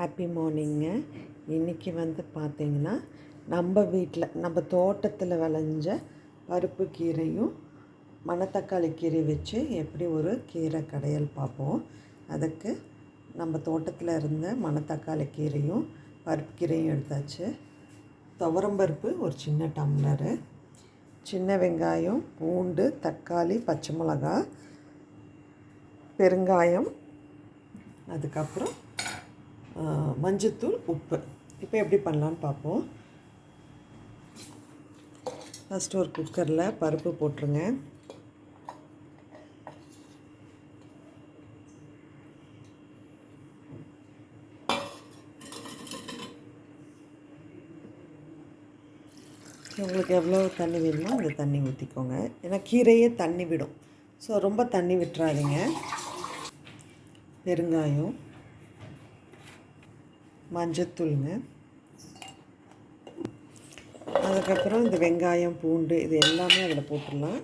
Happy மார்னிங்க இன்றைக்கி வந்து பார்த்திங்கன்னா நம்ம வீட்டில் நம்ம தோட்டத்தில் விளைஞ்ச பருப்பு கீரையும் மணத்தக்காளி கீரை வச்சு எப்படி ஒரு கீரை கடையல் பார்ப்போம். அதுக்கு நம்ம தோட்டத்தில் இருந்த மணத்தக்காளி கீரையும் பருப்பு கீரையும் எடுத்தாச்சு. துவரம்பருப்பு ஒரு சின்ன டம்ளரு. சின்ன வெங்காயம் பூண்டு தக்காளி பச்சை மிளகா பெருங்காயம் அதுக்கப்புறம் மஞ்சத்தூள் உப்பு. இப்போ எப்படி பண்ணலான்னு பார்ப்போம். ஃபஸ்ட்டு ஒரு குக்கரில் பருப்பு போட்டுருங்க. உங்களுக்கு எவ்வளோ தண்ணி வேணுமோ அந்த தண்ணி ஊற்றிக்கோங்க ஏன்னா கீரையே தண்ணி விடும். ஸோ ரொம்ப தண்ணி விட்டுறாதீங்க. பெருங்காயம். மஞ்சத்தூளுங்க. அதுக்கப்புறம் இந்த வெங்காயம் பூண்டு இது எல்லாமே அதில் போட்டுடலாம்.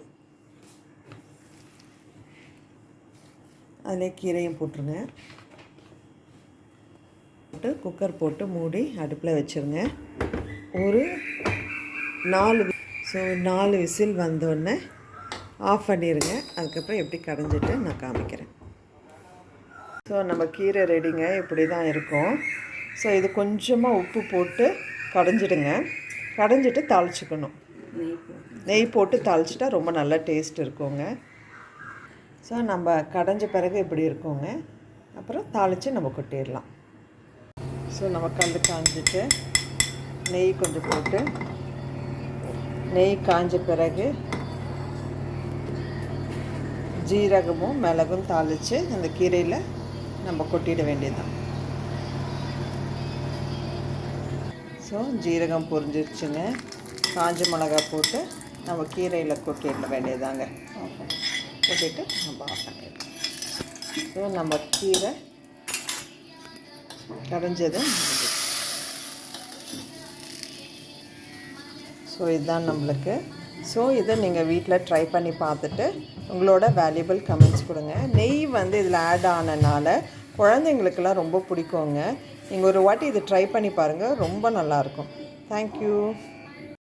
அதிலே கீரையும் போட்டுருங்க. போட்டு குக்கர் போட்டு மூடி அடுப்பில் வச்சுருங்க. ஒரு நாலு ஸோ நாலு விசில் வந்தோடனே ஆஃப் பண்ணிடுங்க அதுக்கப்புறம் எப்படி கடைஞ்சிட்டு நான் காமிக்கிறேன். ஸோ நம்ம கீரை ரெடிங்க. இப்படி தான் இருக்கும். ஸோ இது கொஞ்சமாக உப்பு போட்டு கடைஞ்சிடுங்க. கடைஞ்சிட்டு தாளிச்சுக்கணும். நெய் போட்டு தாளிச்சிட்டா ரொம்ப நல்லா டேஸ்ட் இருக்குங்க. ஸோ நம்ம கடைஞ்ச பிறகு இப்படி இருக்குங்க. அப்புறம் தாளித்து நம்ம கொட்டிடலாம். ஸோ நம்ம கல் காஞ்சிட்டு நெய் கொஞ்சம் போட்டு நெய் காஞ்ச பிறகு ஜீரகமும் மிளகும் தாளித்து அந்த கீரையில் நம்ம கொட்டிட வேண்டியதுதான். ஸோ ஜீரகம் பொரிஞ்சிருச்சுங்க. காஞ்ச மிளகா போட்டு நம்ம கீரையில் கொட்டிட வேண்டியதாங்க கொட்டிட்டு நம்ம ஆஃப் பண்ணிடலாம். ஸோ நம்ம கீரை கரைஞ்சது ஸோ இதுதான் நம்மளுக்கு. ஸோ இதை நீங்கள் வீட்டில் ட்ரை பண்ணி பார்த்துட்டு உங்களோட வேல்யூபிள் கமெண்ட்ஸ் கொடுங்க. நெய் வந்து இதில் ஆட் ஆனனால குழந்தைங்களுக்கெல்லாம் ரொம்ப பிடிக்குங்க. நீங்கள் ஒரு வாட்டி இது ட்ரை பண்ணி பாருங்கள் ரொம்ப நல்லாயிருக்கும் தேங்க்யூ